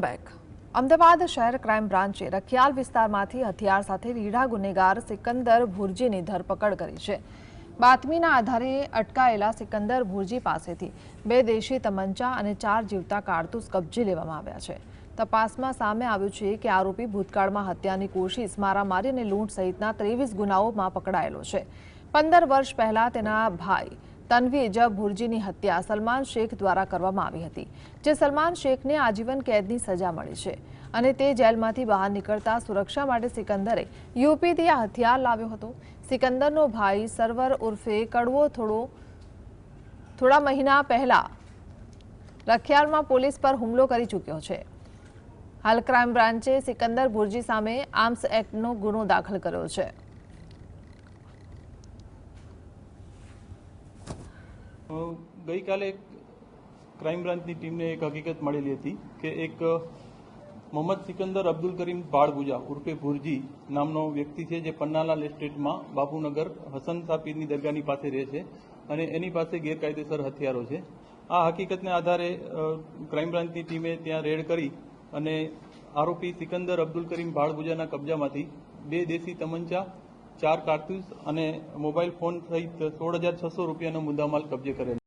અમદાવાદ શહેર ક્રાઈમ બ્રાન્ચે રખિયાલ વિસ્તારમાંથી હથિયાર સાથે લીડા ગુનેગાર સિકંદર ભુરજીને ધરપકડ કરી છે. બાતમીના આધારે અટકાયત લેલા સિકંદર ભુરજી પાસેથી બે દેશી તમન્ચા અને ચાર જીવતા કાર્તુસ કબજે લેવામાં આવ્યા છે. તપાસમાં સામે આવ્યું છે કે આરોપી ભૂતકાળમાં હત્યાની કોશિશ, મારમારણી અને લૂંટ સહિતના 23 ગુનાઓમાં પકડાયેલો છે. 15 વર્ષ પહેલા તેના ભાઈ તનવી ઈજા બુરજીની હત્યા સલમાન શેખ દ્વારા કરવામાં આવી હતી જે સલમાન શેખને આજીવન કેદની સજા મળી છે અને તે જેલમાંથી બહાર નીકળતા સુરક્ષા માટે સિકંદરે યુપીપી ધ હથિયાર લાવ્યો હતો સિકંદરનો ભાઈ સર્વર ઉર્ફે કડવો થોડો થોડા મહિના પહેલા રખિયાલમાં પોલીસ પર હુમલો કરી ચૂક્યો છે હાલ ક્રાઈમ બ્રાન્ચે સિકંદર બુરજી સામે આર્મ્સ એક્ટનો ગુનો દાખલ કર્યો છે ગઈકાલે એક ક્રાઇમ બ્રાન્ચની ટીમને એક હકીકત મળેલી હતી કે એક મોહમ્મદ સિકંદર અબ્દુલ કરીમ ભાળભુજા ઉર્ફે ભુરજી નામનો વ્યક્તિ છે જે પન્નાલાલ એસ્ટેટમાં બાપુનગર હસન સાપીરની દરગાહની પાસે રહે છે અને એની પાસે ગેરકાયદેસર હથિયારો છે આ હકીકતને આધારે ક્રાઇમ બ્રાન્ચની ટીમે ત્યાં રેડ કરી અને આરોપી સિકંદર અબ્દુલ કરીમ ભાળભુજાના કબજામાંથી બે દેશી તમંચા ચાર કારતૂસ અને મોબાઈલ ફોન સહિત સોળ હજાર છસો રૂપિયાનો મુદ્દામાલ કબજે કરેલ